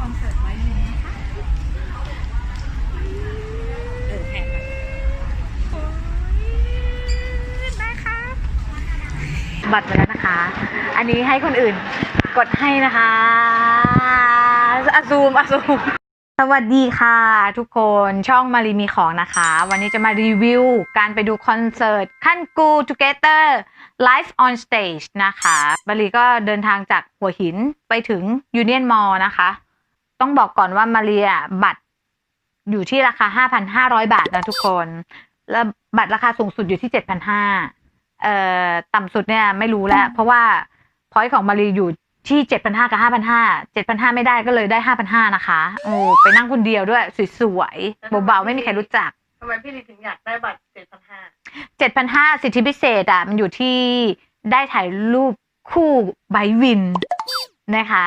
คอนเสิร์ตไว้เลยนะคะเออแพงค่ะโอ้ยได้ครับ บัตรมาแล้วนะคะ อันนี้ให้คนอื่นกดให้นะคะอาซูมอาซูม สวัสดีค่ะ ทุกคนช่องมารีมีของนะคะ วันนี้จะมารีวิว การไปดูคอนเสิร์ตขั้นกู Together Live on Stage นะคะมารีก็เดินทางจากหัวหินไปถึง Union Mall นะคะ ต้องบอกก่อนว่ามารีอะบัตรอยู่ที่ราคา 5,500 บาทนะทุกคน แล้วบัตรราคาสูงสุดอยู่ที่ 7,500เอ่อต่ำสุดเนี่ยไม่รู้แล้ว เพราะว่าพอยต์ของมารีอยู่ที่เจ็ดพันห้ากับห้าพันห้าเจ็ดพันห้าไม่ได้ก็เลยได้ห้าพันห้านะคะ โอ้ไปนั่งคนเดียวด้วย สวยๆเบาๆไม่มีใครรู้จักทำไมพี่ลีถึงอยากได้บัตรเจ็ดพันห้าเจ็ดพันห้าสิทธิพิเศษอะ มันอยู่ที่ได้ถ่ายรูปคู่ไบวิน นะคะ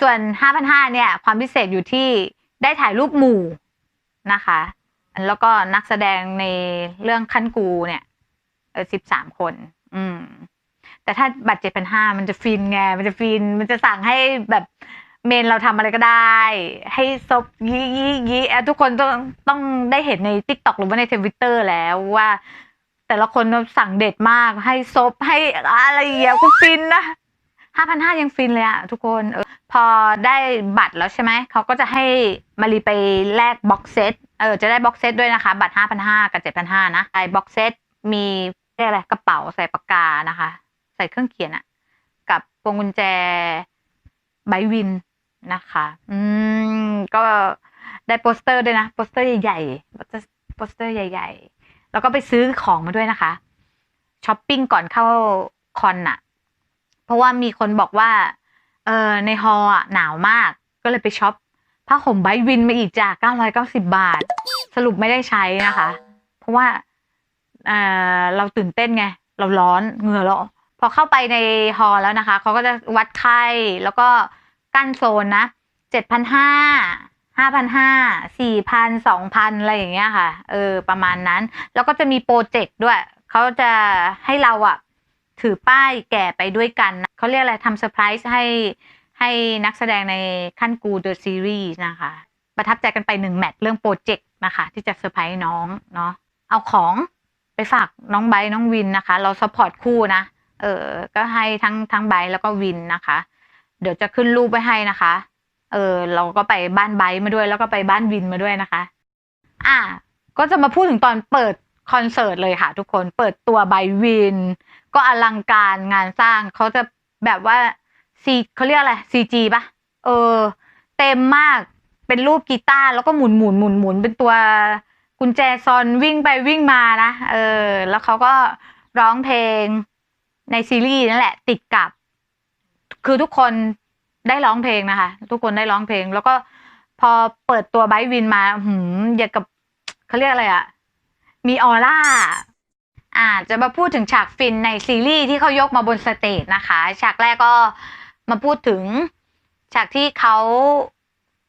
ส่วนห้าพันห้าเนี่ย ความพิเศษอยู่ที่ได้ถ่ายรูปหมู่นะคะ แล้วก็นักแสดงในเรื่องขั้นกูเนี่ยเออสิบสามคน อืม แต่ถ้าบัตรเจ็ดพันห้ามันจะฟินไง มันจะฟิน มันจะสั่งให้แบบเมนเราทำอะไรก็ได้ ให้ซบยี่ยี่ยี่ทุกคนต้องต้องได้เห็นใน t ิ k t o k หรือว่าในทวิตเตอร์แล้วว่า แต่ละคนสั่งเด็ดมาก ให้ซบให้อะไรเงี้ยก็ฟินนะ ห้าพันห้ายังฟินเลยอะทุกคนเออพอได้บัตรแล้วใช่ไหม เขาก็จะให้มารีไปแลกบ็อกเซตเออจะได้บ็อกเซตด้วยนะคะ บัตรห้าพันห้ากับเจ็ดพันห้านะไอ้บ็อกเซตมีเรียกอะไรกระเป๋าใส่ปากกานะคะ ใส่เครื่องเขียนอะกับพวงกุญแจไบวินนะคะ อืม ก็ได้โปสเตอร์ด้วยนะ โปสเตอร์ใหญ่ๆโปสเตอร์ใหญ่ ๆ แล้วก็ไปซื้อของมาด้วยนะคะช้อปปิ้งก่อนเข้าคอนอะ ราะว่ามีคนบอกว่า เออในฮอลล์อะหนาวมาก ก็เลยไปช็อปผ้าห่มไบวินมาอีกจ้า990 บาท สรุปไม่ได้ใช้นะคะ เพราะว่าเออเราตื่นเต้นไง เราร้อนเหงื่อเราพอเข้าไปในฮอลแล้วนะคะ เขาก็จะวัดไข้แล้วก็กั้นโซนนะเจ็ดพันห้าห้าพันห้าสี่พันสองพันอะไรอย่างเงี้ยค่ะ เออ ประมาณนั้น แล้วก็จะมีโปรเจกต์ด้วย เขาจะให้เราอะ ถือป้ายแก่ไปด้วยกันเขาเรียกอะไรทำเซอร์ไพรส์ให้ให้นักแสดงในขั้นกูเดอะซีรีส์นะคะ ประทับใจกันไปหนึ่งแมตช์เรื่องโปรเจกต์นะคะ ที่จะเซอร์ไพรส์น้องเนาะเอาของไปฝากน้องไบน้องวินนะคะ เราซัพพอร์ตคู่นะเออก็ให้ทั้งทั้งไบแล้วก็วินนะคะ เดี๋ยวจะขึ้นรูปไว้ให้นะคะ เออเราก็ไปบ้านไบมาด้วย แล้วก็ไปบ้านวินมาด้วยนะคะ อะก็จะมาพูดถึงตอนเปิดคอนเสิร์ตเลยค่ะทุกคนเปิดตัวไบวิน ก็อลังการงานสร้างเขาจะแบบว่าซีเขาเรียกอะไรซีจีปะเออ เต็มมากเป็นรูปกีตาร์แล้วก็หมุนหมุนหมุนหมุนเป็นตัวกุญแจซอนวิ่งไปวิ่งมานะ เออ แล้วเขาก็ร้องเพลงในซีรีส์นั่นแหละ ติดกับ คือทุกคนได้ร้องเพลงนะคะ ทุกคนได้ร้องเพลง แล้วก็พอเปิดตัวไบวินมา หืมอย่างกับเขาเรียกอะไรอะมีออร่า อ่าจะมาพูดถึงฉากฟินในซีรีส์ที่เขายกมาบนสเตจนะคะ ฉากแรกก็มาพูดถึงฉากที่เขา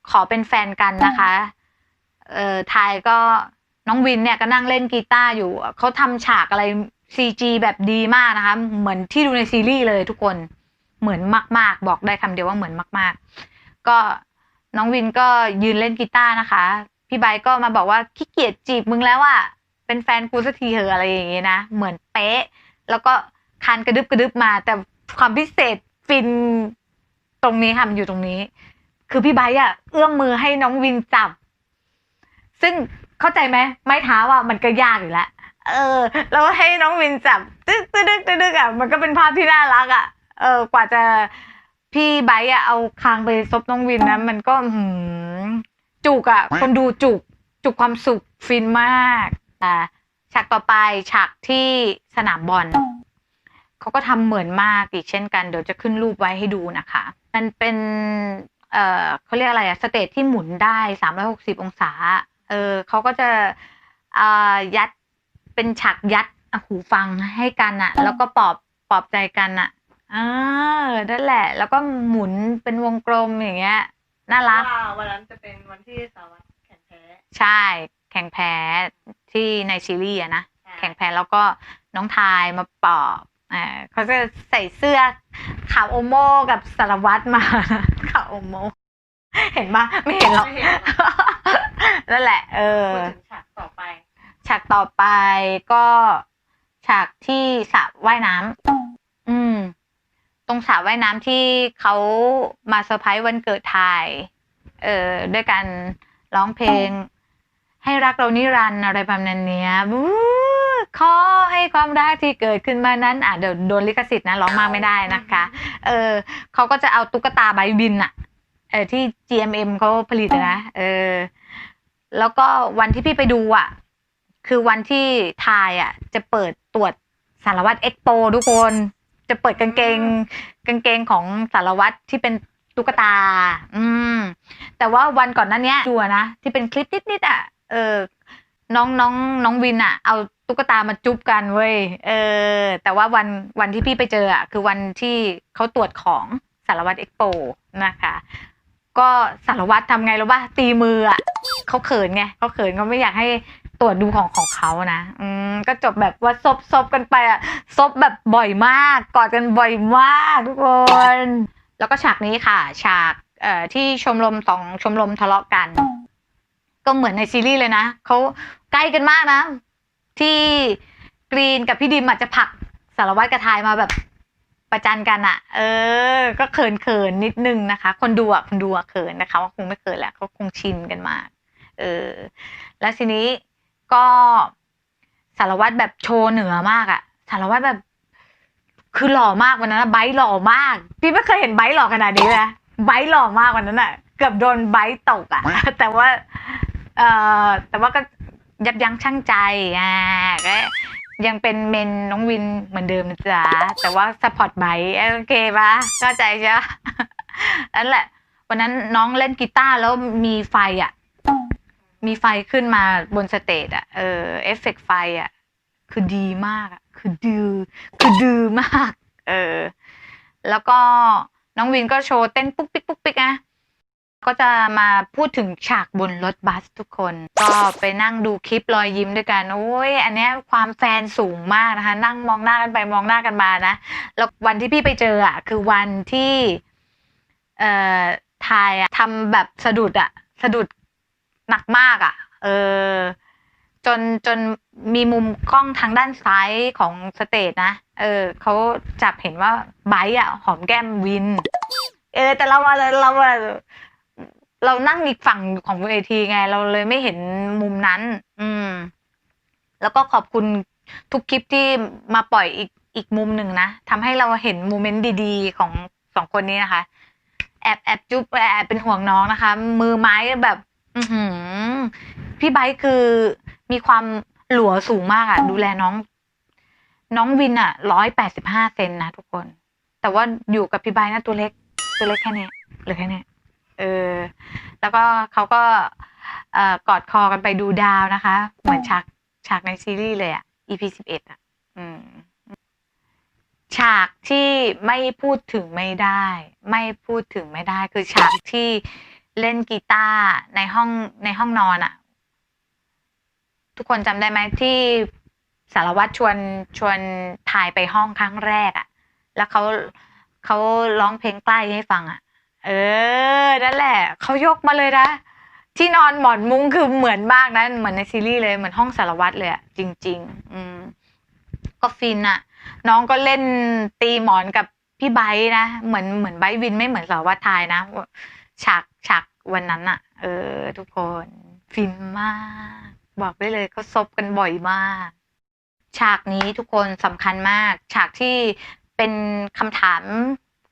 ขอเป็นแฟนกันนะคะเอ่อทายก็น้องวินเนี่ยก็นั่งเล่นกีตาร์อยู่ เขาทำฉากอะไรซีจีแบบดีมากนะคะ เหมือนที่ดูในซีรีส์เลยทุกคนเหมือนมาก ๆ บอกได้คำเดียวว่าเหมือนมาก ๆ ก็น้องวินก็ยืนเล่นกีตาร์นะคะ พี่ไบร์ทก็มาบอกว่าขี้เกียจจีบมึงแล้วอะ เป็นแฟนกูสักทีเถอะอะไรอย่างเงี้ยนะ เหมือนเป๊ะ แล้วก็คานกระดึบกระดึบมา แต่ความพิเศษฟินตรงนี้ค่ะมันอยู่ตรงนี้ คือพี่ไบร์อะเอื้อมมือให้น้องวินจับ ซึ่งเข้าใจไหมไม้เท้าอะมันก็ยากอยู่แล้วเออ แล้วให้น้องวินจับตึ๊กตึ๊กตึ๊กตึ๊กตึ๊กอะมันก็เป็นภาพที่น่ารักอะเออกว่าจะพี่ไบร์อะเอาคางไปซบน้องวินนะมันก็หือจุกอะคนดูจุก จุกความสุขฟินมาก อ่าฉากต่อไปฉากที่สนามบอลเขาก็ทำเหมือนมากอีกเช่นกัน เดี๋ยวจะขึ้นรูปไว้ให้ดูนะคะ มันเป็นเอ่อเขาเรียกอะไรอะสเตจที่หมุนได้สามร้อยหกสิบองศา เออเขาก็จะอ่ายัดเป็นฉากยัดหูฟังให้กันอะแล้วก็ปลอบปลอบใจกันอะเออนั่นแหละ แล้วก็หมุนเป็นวงกลมอย่างเงี้ยน่ารักว่าวันนั้นจะเป็นวันที่สาวัตแข่งแพ้ ใช่ แข่งแพ้ ที่ในซีรีส์อะนะแข่งแพ้แล้วก็น้องทายมาปลอบอ่าเขาจะใส่เสื้อขาวโอโมกับสารวัตรมาขาวโอโม เห็นปะไม่เห็นหรอกไม่เห็นหรอกนั่นแหละ เออพูดถึงฉากต่อไป ฉากต่อไปก็ฉากที่สระว่ายน้ำอืม ตรงสระว่ายน้ำที่เขามาเซอร์ไพรส์วันเกิดไทยเอ่อด้วยการร้องเพลง ให้รักเรานิรันดร์อะไรประมาณเนี้ยวู้ขอให้ความรักที่เกิดขึ้นมานั้นอะเดี๋ยวโดนลิขสิทธิ์นะร้องมากไม่ได้นะคะ เออเขาก็จะเอาตุ๊กตาใบบินอะเออที่ GMM เขาผลิตนะเออ แล้วก็วันที่พี่ไปดูอะคือวันที่ทายอะจะเปิดตรวจสารวัตรเอ็กโปทุกคนจะเปิดกางเกง กางเกงของสารวัตรที่เป็นตุ๊กตา อืม แต่ว่าวันก่อนนั้นเนี้ยดูนะที่เป็นคลิปนิดๆอะ เออ น้องน้องน้องวินอะเอาตุ๊กตามาจุ๊บกันเว้ยเออ แต่ว่าวันวันที่พี่ไปเจออะคือวันที่เขาตรวจของสารวัตรเอ็กโปนะคะ ก็สารวัตรทำไงรู้ป่ะตีมืออะเขาเขินไงเขาเขินเขาไม่อยากให้ตรวจดูของของเขานะ อืมก็จบแบบว่าซบซบกันไปอะซบแบบบ่อยมาก กอดกันบ่อยมากทุกคน แล้วก็ฉากนี้ค่ะ ฉากเอ่อที่ชมรมสองชมรมทะเลาะกัน ก็เหมือนในซีรีส์เลยนะเขาใกล้กันมากนะ ที่กรีนกับพี่ดิมอาจจะผักสารวัตรกระทายมาแบบประจันกันอะเออ ก็เขินเขินนิดนึงนะคะ คนดูอะคนดูอะเขินนะคะว่าคงไม่เขินแหละเขาคงชินกันมาก เออ แล้วทีนี้ก็สารวัตรแบบโชว์เหนือมากอะสารวัตรแบบ คือหล่อมากวันนั้นนะไบร์หล่อมากพี่ไม่เคยเห็นไบร์หล่อขนาดนี้เลยนะไบร์หล่อมากวันนั้นอะเกือบโดนไบร์ตกอะแต่ว่า เอ่อแต่ว่าก็ยับยั้งชั่งใจอ่าก็ยังเป็นเมนน้องวินเหมือนเดิมนะจ๊ะแต่ว่าสปอร์ตไบค์โอเคปะเข้าใจใช่ปะนั่นแหละ วันนั้นน้องเล่นกีตาร์แล้วมีไฟอะ มีไฟขึ้นมาบนสเตจอะเออเอฟเฟกต์ไฟอะ คือดีมากอะคือดือคือดือมาก เออ แล้วก็น้องวินก็โชว์เต้นปุ๊กปิ๊กปุ๊กปิ๊กนะ ก็จะมาพูดถึงฉากบนรถบัสทุกคน ก็ไปนั่งดูคลิปรอยยิ้มด้วยกันโอ้ยอันเนี้ยความแฟนสูงมากนะคะ นั่งมองหน้ากันไปมองหน้ากันมานะแล้ววันที่พี่ไปเจออะคือวันที่เอ่อทายอะทำแบบสะดุดอะสะดุดหนักมากอะ เออจนจนมีมุมกล้องทางด้านซ้ายของสเตจนะ เออเขาจับเห็นว่าไบร์อะ หอมแก้มวิน เออ แต่เราอะเราอะ เรานั่งอีกฝั่งของเวทีไง เราเลยไม่เห็นมุมนั้น อืม แล้วก็ขอบคุณทุกคลิปที่มาปล่อยอีกอีกมุมหนึ่งนะทำให้เราเห็นโมเมนต์ดีๆ ของสองคนนี้นะคะ แอบแอบจุ๊บแอบเป็นห่วงน้องนะคะ มือไม้แบบ อืพี่ไบค์คือมีความหลัวสูงมากอะดูแลน้อง น้องวินอะร้อยแปดสิบห้าเซนนะทุกคน แต่ว่าอยู่กับพี่ไบค์นะตัวเล็ก ตัวเล็กแค่นี้ยเหลือแค่นี้ เออ แล้วก็เขาก็เอ่อกอดคอกันไปดูดาวนะคะ เหมือนฉากฉากในซีรีส์เลยอะ EP สิบเอ็ดอะฉากที่ไม่พูดถึงไม่ได้ ไม่พูดถึงไม่ได้ คือฉากที่เล่นกีตาร์ในห้องในห้องนอนอะทุกคนจำได้ไหมที่สารวัตรชวนชวนถ่ายไปห้องครั้งแรกอะแล้วเขาเขาร้องเพลงใกล้ให้ฟังอะเออ นั่นแหละเขายกมาเลยนะที่นอนหมอนมุ้งคือเหมือนมากนะเหมือนในซีรีส์เลยเหมือนห้องสารวัตรเลยอะจริง ๆ อืม ก็ฟินอะน้องก็เล่นตีหมอนกับพี่ไบร์นะเหมือนเหมือนไบวินไม่เหมือนสารวัตรทายนะฉากฉากวันนั้นอะเออ ทุกคนฟินมาก บอกได้เลยเขาซบกันบ่อยมาก ฉากนี้ทุกคนสำคัญมาก ฉากที่เป็นคำถาม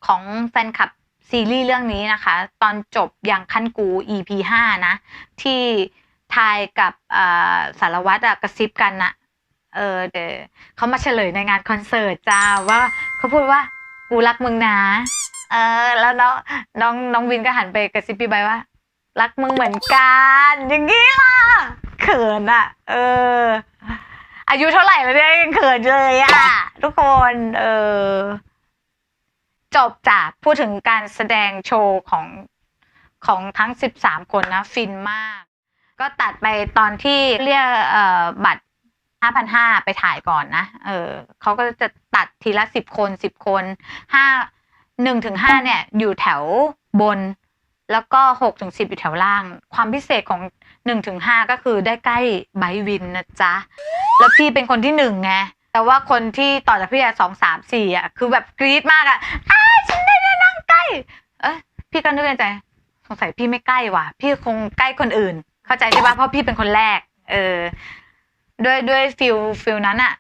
ของแฟนคลับ ซีรีส์เรื่องนี้นะคะ ตอนจบอย่างขั้นกู EP ห้านะ ที่ทายกับสารวัตรกระซิบกันนะเออเดเขามาเฉลยในงานคอนเสิร์ตจ้าว่าเขาพูดว่ากูรักมึงนะ เออ แล้วน้องน้องน้องวินก็หันไปกระซิบพี่ใบว่า รักมึงเหมือนกัน อย่างนี้ล่ะเขินอะเออ อายุเท่าไหร่แล้วเนี่ยยังเขินเลยอะทุกคน เออ จบจากพูดถึงการแสดงโชว์ของของทั้งสิบสามคนนะฟินมาก ก็ตัดไปตอนที่เรียกบัตรห้าพันห้าไปถ่ายก่อนนะ เออเขาก็จะตัดทีละสิบคนสิบคนห้าหนึ่งถึงห้าเนี่ยอยู่แถวบน แล้วก็หกถึงสิบอยู่แถวล่าง ความพิเศษของหนึ่งถึงห้าก็คือได้ใกล้ไบวินนะจ๊ะ แล้วพี่เป็นคนที่หนึ่งไงแต่ว่าคนที่ต่อจากพี่อะสองสามสี่อะคือแบบกรี๊ดมากอะ เอ้ยพี่ก็นึกในใจ สงสัยพี่ไม่ใกล้ว่ะ พี่คงใกล้คนอื่น เข้าใจใช่ปะเพราะพี่เป็นคนแรก เออ ด้วยด้วยฟิลฟิลนั้นอะ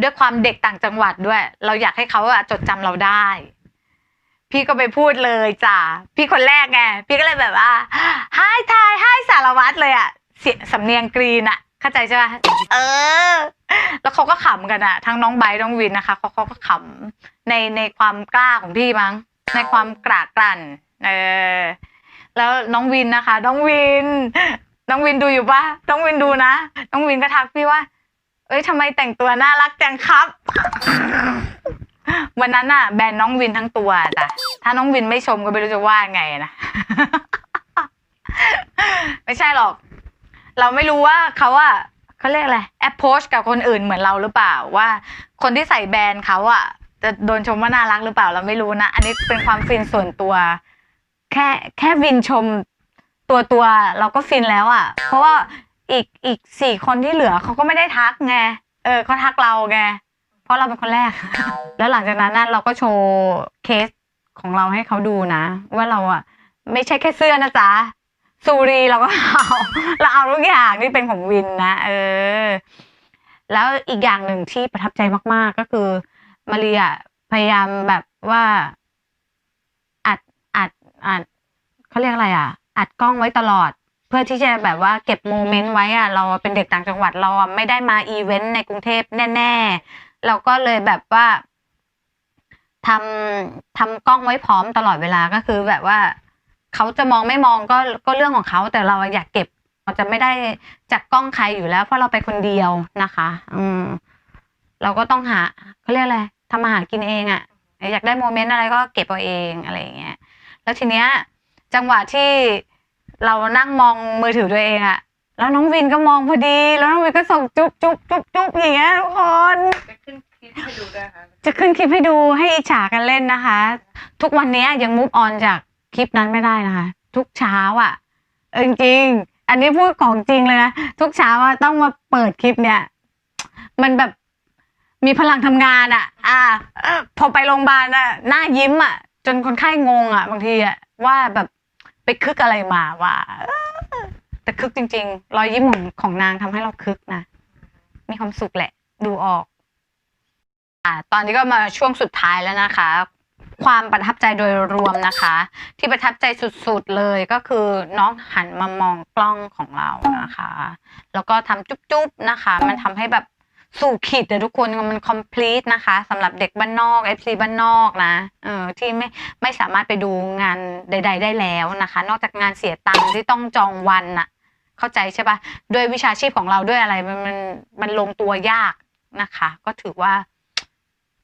ด้วยความเด็กต่างจังหวัดด้วย เราอยากให้เขาอะจดจำเราได้ พี่ก็ไปพูดเลยจ้ะพี่คนแรกไงพี่ก็เลยแบบว่าให้ทายให้สารวัตรเลยอะเสียงสำเนียงกรีนอะเข้าใจใช่ปะเออ แล้วเขาก็ขำกันอะทั้งน้องไบร์น้องวินนะคะเขาเขาก็ขำในในความกล้าของพี่มั้ง ในความกล้ากลั่นเออแล้วน้องวินนะคะ น้องวิน น้องวินดูอยู่ปะน้องวินดูนะ น้องวินก็ทักพี่ว่า เอ้ยทำไมแต่งตัวน่ารักจังครับ วันนั้นน่ะ แบนน้องวินทั้งตัวจ้ะถ้าน้องวินไม่ชมก็ไม่รู้จะว่าไงนะไม่ใช่หรอก เราไม่รู้ว่าเขาอะเขาเรียกอะไรแอปโพสกับคนอื่นเหมือนเราหรือเปล่าว่า คนที่ใส่แบรนด์เขาอะ จะโดนชมว่าน่ารักหรือเปล่าเราไม่รู้นะ อันนี้เป็นความฟินส่วนตัว แค่แค่วินชมตัวตัวเราก็ฟินแล้วอะเพราะว่าอีกอีกสี่คนที่เหลือเขาก็ไม่ได้ทักไงเออเขาทักเราไงเพราะเราเป็นคนแรก แล้วหลังจากนั้นนะเราก็โชว์เคสของเราให้เขาดูนะ ว่าเราอะไม่ใช่แค่เสื้อนะจ๊ะซูรีเราก็เอาเราเอาทุกอย่างที่เป็นของวินนะเออ แล้วอีกอย่างหนึ่งที่ประทับใจมาก ๆ ก็คือ มาเรียพยายามแบบว่าอัดอัดอัดเขาเรียกอะไรอะ อัดกล้องไว้ตลอด เพื่อที่จะแบบว่าเก็บโมเมนต์ไว้อะ เราเป็นเด็กต่างจังหวัดเราไม่ได้มาอีเวนต์ในกรุงเทพแน่ ๆ เราก็เลยแบบว่าทำทำกล้องไว้พร้อมตลอดเวลาก็คือแบบว่าเขาจะมองไม่มองก็ก็เรื่องของเขาแต่เราอยากเก็บเราจะไม่ได้จากกล้องใครอยู่แล้ว เพราะเราไปคนเดียวนะคะ อืม เราก็ต้องหาเขาเรียกอะไรทำมาหากินเองอะ่ะอยากได้โมเมนต์อะไรก็เก็บเอาเองอะไรอย่างเงี้ยแล้วทีเนี้ยจังหวะที่เรานั่งมองมือถือตัวเองอะ่ะแล้วน้องวินก็มองพอดี แล้วน้องวินก็ส่งจุ๊บจุ๊บจุ๊บจุ๊บอย่างเงี้ยทุกคนจะขึ้นคลิปให้ดูด้วยค่ะจะขึ้นคลิปให้ดูให้อิจฉากันเล่นนะคะ ทุกวันนี้ยังมุฟออนจากคลิปนั้นไม่ได้นะคะ ทุกเช้าอะ่ะเออจริงๆอันนี้พูดของจริงเลยนะทุกเช้าอะต้องมาเปิดคลิปเนี่ย มันแบบ มีพลังทำงานอะ อ่าเอ่อพอไปโรงพยาบาลอะหน้ายิ้มอะ จนคนไข้งงอะ บางทีอะว่าแบบไปคึกอะไรมาว่าเออแต่คึกจริง ๆ รอยยิ้มของของนางทำให้เราคึกนะ มีความสุขแหละ ดูออก อ่า ตอนนี้ก็มาช่วงสุดท้ายแล้วนะคะ ความประทับใจโดยรวมนะคะ ที่ประทับใจสุดๆเลยก็คือน้องหันมามองกล้องของเรานะคะ แล้วก็ทำจุ๊บๆนะคะ มันทำให้แบบ สู่ขีดแต่ทุกคนมัน complete นะคะสำหรับเด็กบ้านนอก FC บ้านนอกนะเออที่ไม่ไม่สามารถไปดูงานใด ๆ ได้แล้วนะคะ นอกจากงานเสียตังค์ที่ต้องจองวันน่ะ เข้าใจใช่ปะด้วยวิชาชีพของเราด้วยอะไรมันมันมันลงตัวยากนะคะ ก็ถือว่า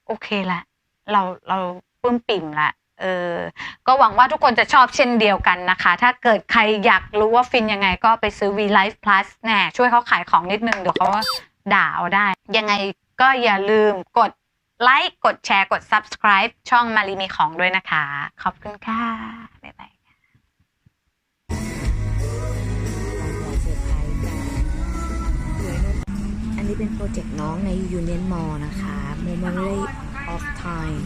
โอเคละ เราเราปลื้มปิ่มละเออ ก็หวังว่าทุกคนจะชอบเช่นเดียวกันนะคะ ถ้าเกิดใครอยากรู้ว่าฟินยังไงก็ไปซื้อ V Life Plus แน่ช่วยเขาขายของนิดนึงเดี๋ยวเขา ด่าเอาได้ ยังไงก็อย่าลืมกดไลค์ กดแชร์ กด subscribe ช่องมารีมีของด้วยนะคะ ขอบคุณค่ะ บ๊ายบายขอเซอร์ไพรส์กันสวยเนอะอันนี้เป็นโปรเจกต์น้องใน Union Mall นะคะ Memory of Time